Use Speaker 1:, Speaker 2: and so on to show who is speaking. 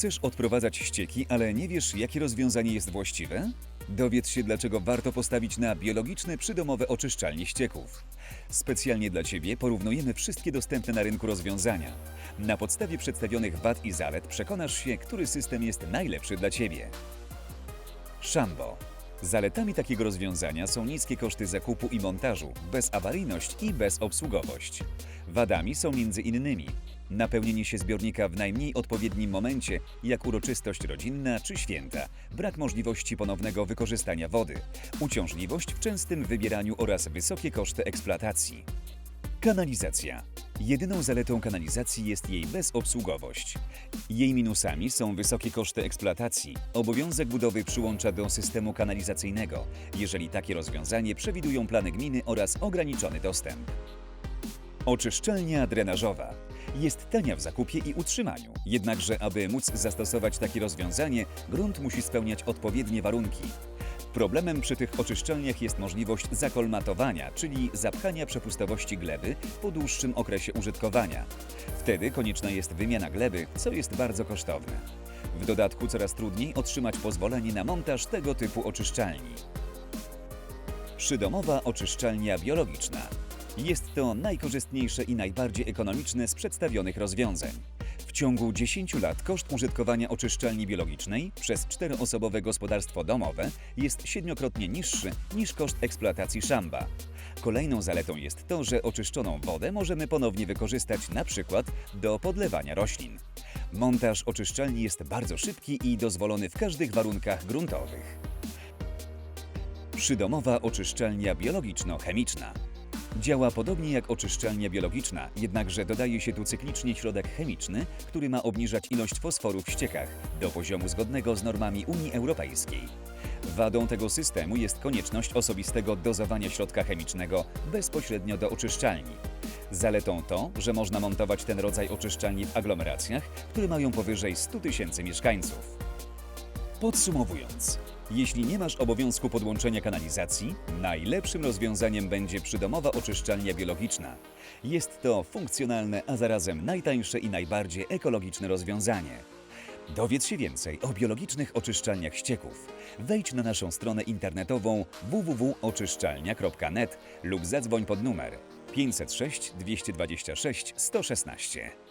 Speaker 1: Chcesz odprowadzać ścieki, ale nie wiesz, jakie rozwiązanie jest właściwe? Dowiedz się, dlaczego warto postawić na biologiczne przydomowe oczyszczalnie ścieków. Specjalnie dla Ciebie porównujemy wszystkie dostępne na rynku rozwiązania. Na podstawie przedstawionych wad i zalet przekonasz się, który system jest najlepszy dla Ciebie. Szambo. Zaletami takiego rozwiązania są niskie koszty zakupu i montażu, bezawaryjność i bezobsługowość. Wadami są między innymi napełnienie się zbiornika w najmniej odpowiednim momencie, jak uroczystość rodzinna czy święta, brak możliwości ponownego wykorzystania wody, uciążliwość w częstym wybieraniu oraz wysokie koszty eksploatacji. Kanalizacja. Jedyną zaletą kanalizacji jest jej bezobsługowość. Jej minusami są wysokie koszty eksploatacji, obowiązek budowy przyłącza do systemu kanalizacyjnego, jeżeli takie rozwiązanie przewidują plany gminy oraz ograniczony dostęp. Oczyszczalnia drenażowa. Jest tania w zakupie i utrzymaniu. Jednakże, aby móc zastosować takie rozwiązanie, grunt musi spełniać odpowiednie warunki. Problemem przy tych oczyszczalniach jest możliwość zakolmatowania, czyli zapchania przepustowości gleby po dłuższym okresie użytkowania. Wtedy konieczna jest wymiana gleby, co jest bardzo kosztowne. W dodatku coraz trudniej otrzymać pozwolenie na montaż tego typu oczyszczalni. Przydomowa oczyszczalnia biologiczna. Jest to najkorzystniejsze i najbardziej ekonomiczne z przedstawionych rozwiązań. W ciągu 10 lat koszt użytkowania oczyszczalni biologicznej przez czteroosobowe gospodarstwo domowe jest siedmiokrotnie niższy niż koszt eksploatacji szamba. Kolejną zaletą jest to, że oczyszczoną wodę możemy ponownie wykorzystać na przykład do podlewania roślin. Montaż oczyszczalni jest bardzo szybki i dozwolony w każdych warunkach gruntowych. Przydomowa oczyszczalnia biologiczno-chemiczna. Działa podobnie jak oczyszczalnia biologiczna, jednakże dodaje się tu cyklicznie środek chemiczny, który ma obniżać ilość fosforu w ściekach do poziomu zgodnego z normami Unii Europejskiej. Wadą tego systemu jest konieczność osobistego dozowania środka chemicznego bezpośrednio do oczyszczalni. Zaletą to, że można montować ten rodzaj oczyszczalni w aglomeracjach, które mają powyżej 100 tysięcy mieszkańców. Podsumowując, jeśli nie masz obowiązku podłączenia kanalizacji, najlepszym rozwiązaniem będzie przydomowa oczyszczalnia biologiczna. Jest to funkcjonalne, a zarazem najtańsze i najbardziej ekologiczne rozwiązanie. Dowiedz się więcej o biologicznych oczyszczalniach ścieków. Wejdź na naszą stronę internetową www.oczyszczalnia.net lub zadzwoń pod numer 506 226 116.